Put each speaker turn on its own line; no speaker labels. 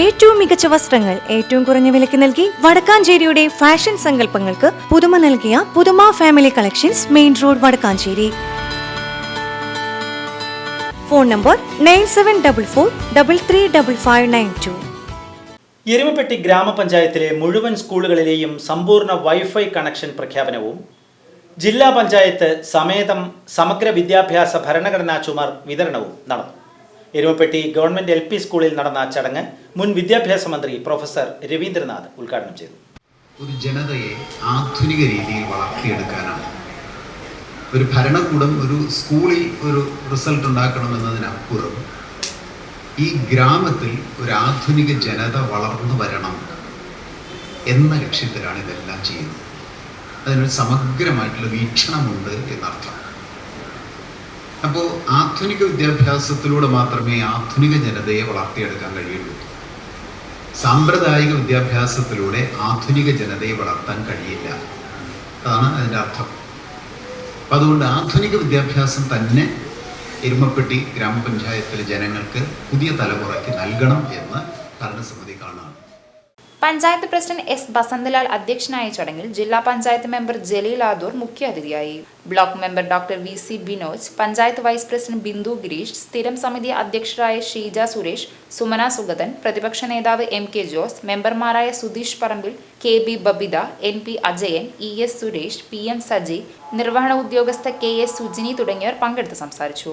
ഏറ്റവും മികച്ച വസ്ത്രങ്ങൾ ഏറ്റവും കുറഞ്ഞ വിലയ്ക്ക് നൽകി വടക്കാഞ്ചേരിയുടെ ഫാഷൻ സങ്കല്പങ്ങൾക്ക് പുതുമ നൽകിയ പുതുമ family collections main road Vadakkancheri. Phone number nine seven double four double three double five nine two
Erumapetty ഗ്രാമപഞ്ചായത്തിലെ മുഴുവൻ സ്കൂളുകളിലെയും സമ്പൂർണ വൈഫൈ കണക്ഷൻ പ്രഖ്യാപനവും ജില്ലാ പഞ്ചായത്ത് സമേതം സമഗ്ര വിദ്യാഭ്യാസ ഭരണഘടനാ ചുമർ വിതരണവും നടന്നു. എരുമപ്പെട്ടി ഗവൺമെന്റ് എൽ പി സ്കൂളിൽ നടന്ന ചടങ്ങ് മുൻ വിദ്യാഭ്യാസ മന്ത്രി പ്രൊഫസർ രവീന്ദ്രനാഥ് ഉദ്ഘാടനം ചെയ്തു.
ഒരു ജനതയെ ആധുനിക രീതിയിൽ വളർത്തിയെടുക്കാനാണ്. ഒരു ഭരണകൂടം ഒരു സ്കൂളിൽ ഒരു റിസൾട്ട് ഉണ്ടാക്കണമെന്നതിനപ്പുറം ഈ ഗ്രാമത്തിൽ ഒരു ആധുനിക ജനത വളർന്നു വരണം എന്ന ലക്ഷ്യത്തിലാണ് ഇതെല്ലാം ചെയ്യുന്നത്. അതിനൊരു സമഗ്രമായിട്ടുള്ള വീക്ഷണമുണ്ട് എന്നർത്ഥം. അപ്പോൾ ആധുനിക വിദ്യാഭ്യാസത്തിലൂടെ മാത്രമേ ആധുനിക ജനതയെ വളർത്തിയെടുക്കാൻ കഴിയുള്ളൂ. സാമ്പ്രദായിക വിദ്യാഭ്യാസത്തിലൂടെ ആധുനിക ജനതയെ വളർത്താൻ കഴിയില്ല. അതാണ് അതിന്റെ അർത്ഥം. അപ്പം അതുകൊണ്ട് ആധുനിക വിദ്യാഭ്യാസം തന്നെ എരുമപ്പെട്ടി ഗ്രാമപഞ്ചായത്തിലെ ജനങ്ങൾക്ക് പുതിയ തലമുറയ്ക്ക് നൽകണം എന്ന് ഭരണസമിതി കാണുകയാണ്.
പഞ്ചായത്ത് പ്രസിഡന്റ് എസ് ബസന്തലാൽ അധ്യക്ഷനായ ചടങ്ങിൽ ജില്ലാ പഞ്ചായത്ത് മെമ്പർ ജലീൽ ആദൂർ മുഖ്യാതിഥിയായി block member doctor V C Binoj panchayat vice president Bindu Girish സ്ഥിരം സമിതി അധ്യക്ഷരായ ഷീജ സുരേഷ് സുമന സുഗതൻ പ്രതിപക്ഷ നേതാവ് എം കെ ജോസ് മെമ്പർമാരായ Sudheesh Parambil K B Babitha N P Ajayan E S Suresh P M Saji നിർവഹണ ഉദ്യോഗസ്ഥ കെ എസ് സുജിനി തുടങ്ങിയവർ പങ്കെടുത്ത് സംസാരിച്ചു.